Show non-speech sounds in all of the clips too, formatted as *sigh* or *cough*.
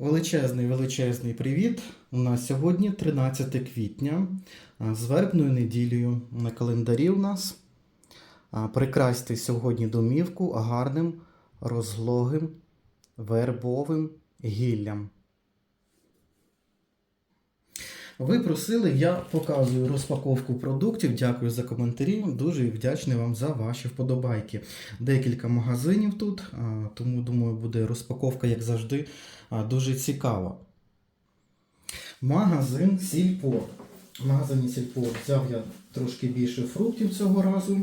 Величезний величезний привіт. У нас сьогодні 13 квітня з вербною неділею на календарі у нас. Прикрасьте сьогодні домівку гарним, розлогим, вербовим гіллям. Ви просили, я показую розпаковку продуктів. Дякую за коментарі. Дуже вдячний вам за ваші вподобайки. Декілька магазинів тут, тому думаю, буде розпаковка, як завжди, дуже цікава. Магазин Сільпо. В магазині Сільпо взяв я трошки більше фруктів цього разу.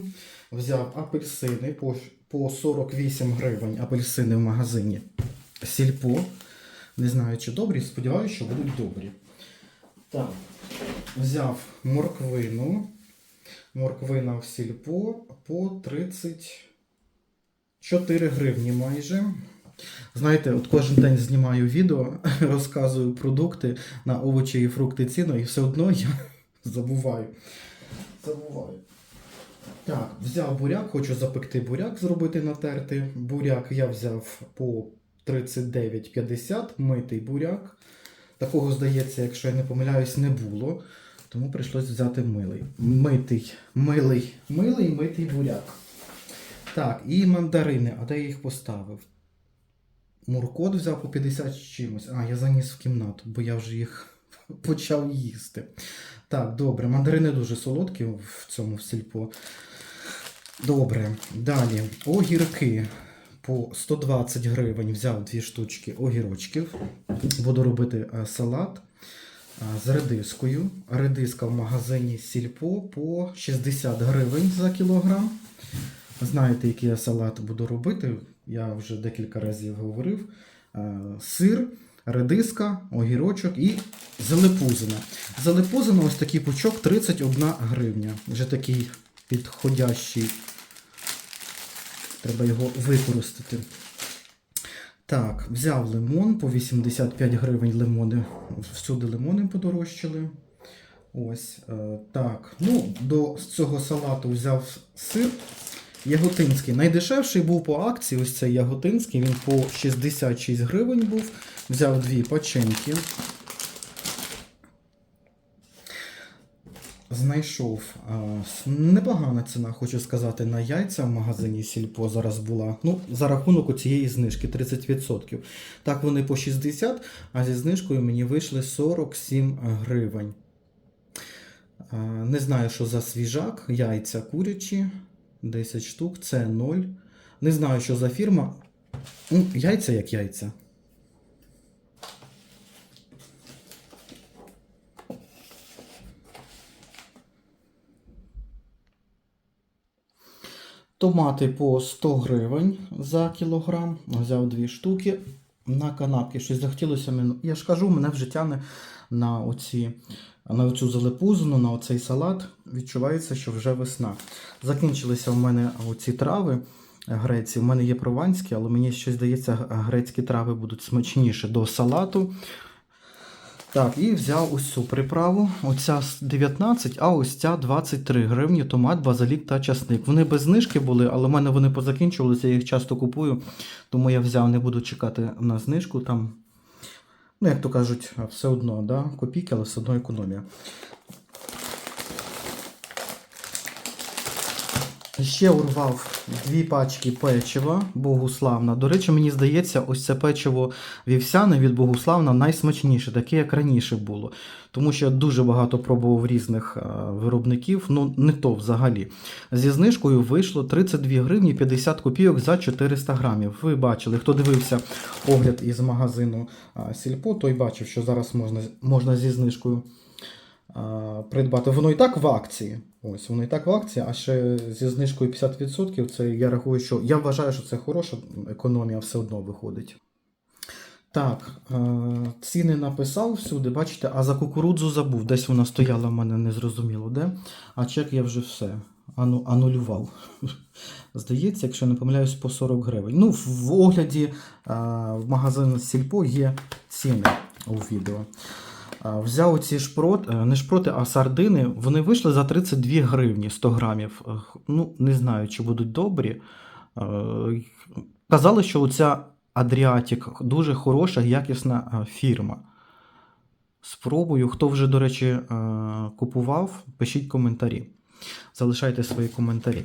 Взяв апельсини по, по 48 гривень. Апельсини в магазині Сільпо. Не знаю, чи добрі, сподіваюся, що будуть добрі. Так, взяв морквину. Морквина в сільпо по 34 гривні майже. Знаєте, от кожен день знімаю відео, *laughs* розказую продукти на овочі і фрукти ціну, і все одно я *laughs* забуваю. Забуваю. Так, взяв буряк, хочу запекти буряк, зробити натерти. Буряк я взяв по 39,50, митий буряк. Такого, здається, якщо я не помиляюсь, не було. Тому прийшлось взяти милий. Митий, милий, милий митий буряк. Так, і мандарини. А де я їх поставив? Муркот взяв по 50 з чимось. А, я заніс в кімнату, бо я вже їх *laughs* почав їсти. Так, добре, мандарини дуже солодкі в цьому в сільпо. Добре, далі. Огірки по 120 гривень взяв дві штучки огірочків. Буду робити е, салат е, з редискою. Редиска в магазині Сільпо по 60 гривень за кілограм. Знаєте, який я салат буду робити? Я вже декілька разів говорив. Е, Сир, редиска, огірочок і залепузина. Залепузина ось такий пучок 31 гривня. Вже такий підходящий. Треба його використати. Так, взяв лимон по 85 гривень лимони. Всюди лимони подорожчали. Ось. Е, так. Ну, до цього салату взяв сир. Яготинський. Найдешевший був по акції. Ось цей яготинський. Він по 66 гривень був. Взяв дві паченьки. Знайшов а, непогана ціна, хочу сказати, на яйця в магазині Сільпо зараз була. Ну, за рахунок цієї знижки 30%. Так вони по 60, а зі знижкою мені вийшли 47 гривень. А, не знаю, що за свіжак, яйця курячі, 10 штук, це 0. Не знаю, що за фірма. Ну, яйця як яйця. Томати по 100 гривень за кілограм. Взяв дві штуки на канапки. Щось захотілося. Я ж кажу, мене вже тяне на оці, на оцю залепузину, на оцей салат. Відчувається, що вже весна. Закінчилися в мене оці трави греці. У мене є прованські, але мені щось здається, грецькі трави будуть смачніші до салату. Так, і взяв ось цю приправу. Оця 19, а ось ця 23 гривні, томат, базилік та часник. Вони без знижки були, але в мене вони позакінчувалися, я їх часто купую, тому я взяв, не буду чекати на знижку. Там, ну, як то кажуть, все одно, да? копійки, але все одно економія. Ще урвав дві пачки печива Богуславна. До речі, мені здається, ось це печиво вівсяне від Богуславна найсмачніше, таке, як раніше було. Тому що я дуже багато пробував різних е, виробників, ну не то взагалі. Зі знижкою вийшло 32 гривні 50 копійок за 400 грамів. Ви бачили, хто дивився огляд із магазину е, Сільпо, той бачив, що зараз можна, можна зі знижкою придбати. Воно і так в акції. Ось, воно і так в акції, а ще зі знижкою 50%, це я рахую, що я вважаю, що це хороша економія все одно виходить. Так, ціни написав всюди, бачите, а за кукурудзу забув. Десь вона стояла в мене незрозуміло де. А чек я вже все ану, анулював. *laughs* Здається, якщо не помиляюсь, по 40 гривень. Ну, в, огляді в магазині Сільпо є ціни у відео. Взяв оці шпрот, е, не шпроти, а сардини. Вони вийшли за 32 гривні 100 грамів. Е, Ну, не знаю, чи будуть добрі. Е, Казали, що оця Adriatic. Дуже хороша, якісна фірма. Спробую. Хто вже, до речі, купував, пишіть коментарі. Залишайте свої коментарі.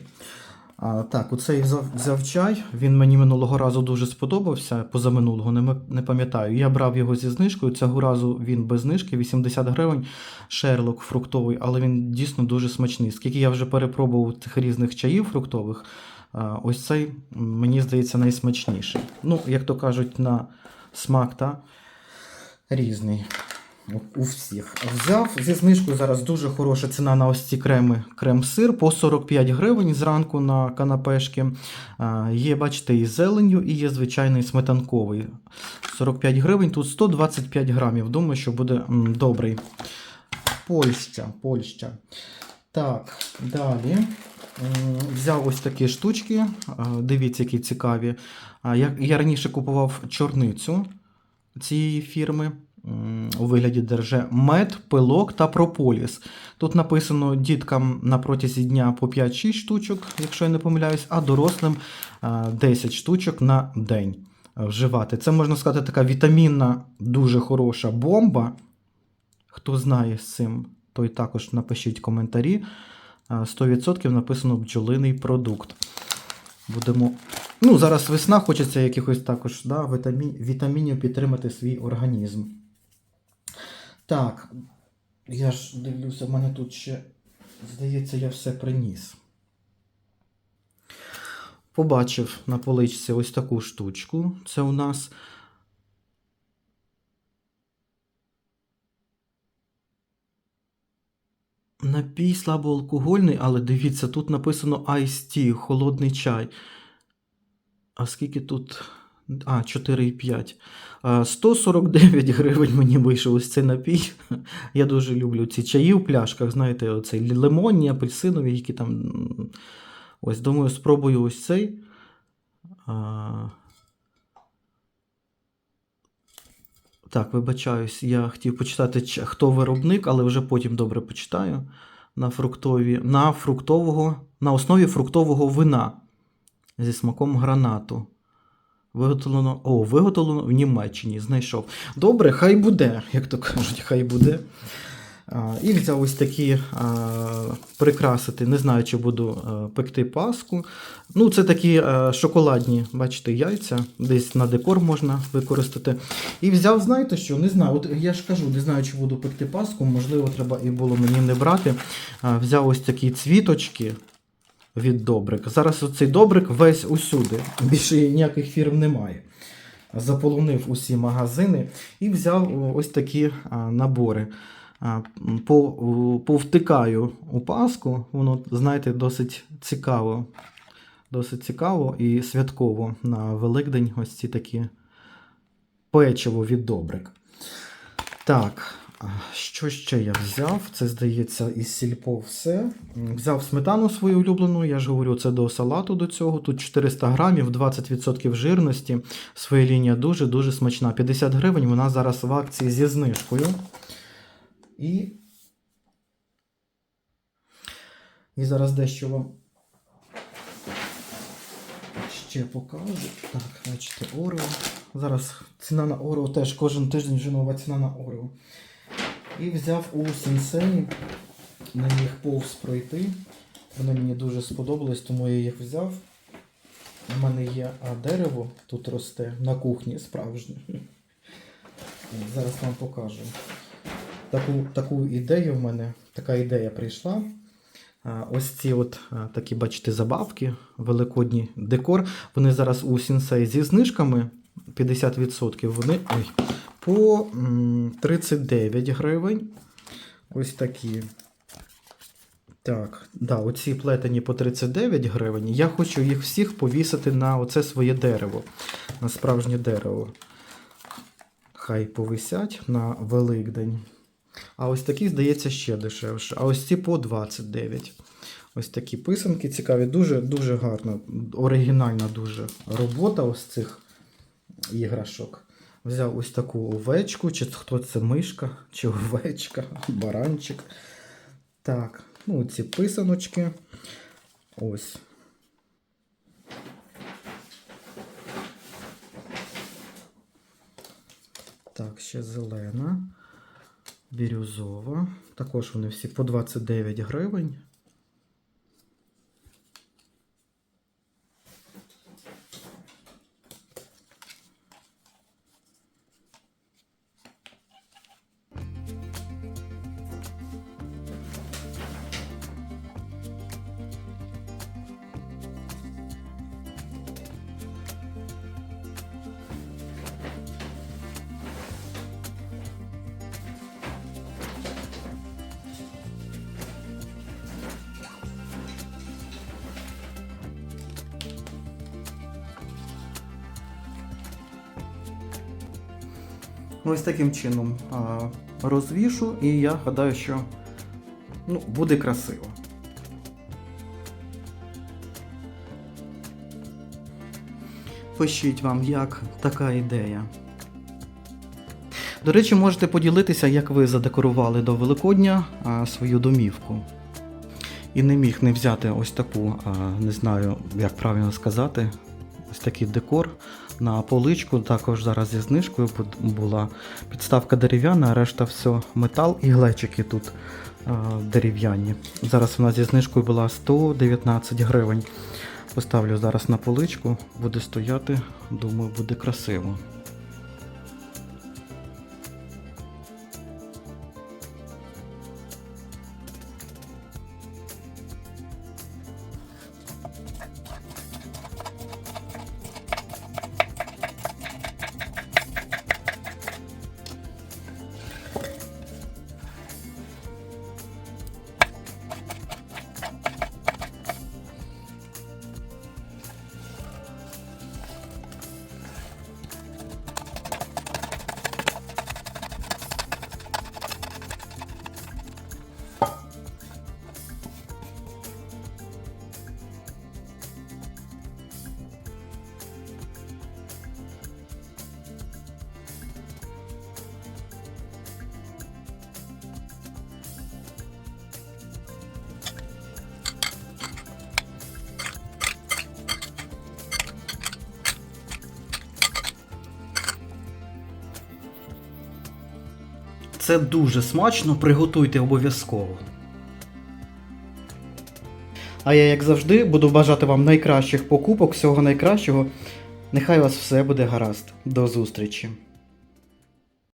А, так, оцей взяв, взяв чай. Він мені минулого разу дуже сподобався. Позаминулого не, не пам'ятаю. Я брав його зі знижкою. Цього разу він без знижки, 80 гривень. Шерлок фруктовий, але він дійсно дуже смачний. Скільки я вже перепробував тих різних чаїв фруктових, ось цей, мені здається, найсмачніший. Ну, як то кажуть, на смак та різний. У- всіх. Взяв зі знижкою зараз дуже хороша ціна на ось ці креми. Крем-сир по 45 гривень зранку на канапешки. Є, бачите, і з зеленню, і є звичайний сметанковий. 45 гривень, тут 125 грамів. Думаю, що буде м, добрий. Польща, Польща. Так, далі. Взяв ось такі штучки. Дивіться, які цікаві. Я раніше купував чорницю цієї фірми. У вигляді держе мед, пилок та прополіс. Тут написано діткам на протязі дня по 5-6 штучок, якщо я не помиляюсь, а дорослим 10 штучок на день вживати. Це можна сказати така вітамінна, дуже хороша бомба. Хто знає з цим, той також напишіть коментарі. 100% написано бджолиний продукт. Будемо. Ну, зараз весна, хочеться якихось також да, вітамін, вітамінів підтримати свій організм. Так, я ж дивлюся, в мене тут ще, здається, я все приніс. Побачив на поличці ось таку штучку. Це у нас Напій слабоалкогольний, але дивіться, тут написано Ice Tea, холодний чай. А скільки тут? А, 4,5. 149 гривень мені вийшов ось цей напій. *laughs* Я дуже люблю ці чаї в пляшках, знаєте, оцей лимонні, апельсинові, які там. Ось, думаю, спробую ось цей. А... Так, вибачаюсь, я хотів почитати, хто виробник, але вже потім добре почитаю. На фруктові, на фруктового, на основі фруктового вина зі смаком гранату. Виготовлено, о, виготовлено в Німеччині, знайшов. Добре, хай буде, як то кажуть, хай буде. І взяв ось такі а, прикрасити. Не знаю, чи буду а, пекти паску. Ну, це такі а, шоколадні, бачите, яйця. Десь на декор можна використати. І взяв, знаєте що? Не знаю. От я ж кажу, не знаю, чи буду пекти паску. Можливо, треба і було мені не брати. А, взяв ось такі цвіточки від добрик. Зараз оцей добрик весь усюди. Більше ніяких фірм немає. Заполонив усі магазини і взяв ось такі набори. По, повтикаю у паску, воно, знаєте, досить цікаво. Досить цікаво і святково на Великдень ось ці такі печиво від добрик. Так, що ще я взяв? Це, здається, із сільпо все. Взяв сметану свою улюблену, я ж говорю, це до салату до цього. Тут 400 грамів, 20% жирності. Своя лінія дуже-дуже смачна. 50 гривень, вона зараз в акції зі знижкою. І. І зараз дещо вам ще покажу. Так, бачите, Орео. Зараз ціна на Орео теж кожен тиждень вже нова ціна на Орео. І взяв у сенсеї на них повз пройти. Вони мені дуже сподобались, тому я їх взяв. У мене є а, дерево, тут росте на кухні справжнє. *laughs* Зараз вам покажу. Таку, таку ідею в мене, така ідея прийшла. Ось ці от такі, бачите, забавки, великодні декор. Вони зараз у Сінсей зі знижками 50%. Вони ой, по 39 гривень. Ось такі. Так, да, оці плетені по 39 гривень. Я хочу їх всіх повісити на оце своє дерево, на справжнє дерево. Хай повисять на Великдень. А ось такі, здається, ще дешевше. А ось ці по 29. Ось такі писанки цікаві. Дуже дуже гарна, оригінальна дуже робота ось цих іграшок. Взяв ось таку овечку, чи хто це мишка, чи овечка, баранчик. Так, ну ці писаночки. Ось. Так, ще зелена, бірюзова. Також вони всі по 29 гривень. Ось таким чином розвішу, і я гадаю, що ну, буде красиво. Пишіть вам, як така ідея. До речі, можете поділитися, як ви задекорували до Великодня свою домівку. І не міг не взяти ось таку, не знаю, як правильно сказати, ось такий декор на поличку. Також зараз зі знижкою була підставка дерев'яна, а решта все метал і глечики тут а, дерев'яні. Зараз вона зі знижкою була 119 гривень. Поставлю зараз на поличку, буде стояти, думаю, буде красиво. Це дуже смачно, приготуйте обов'язково. А я, як завжди, буду бажати вам найкращих покупок, всього найкращого. Нехай у вас все буде гаразд. До зустрічі!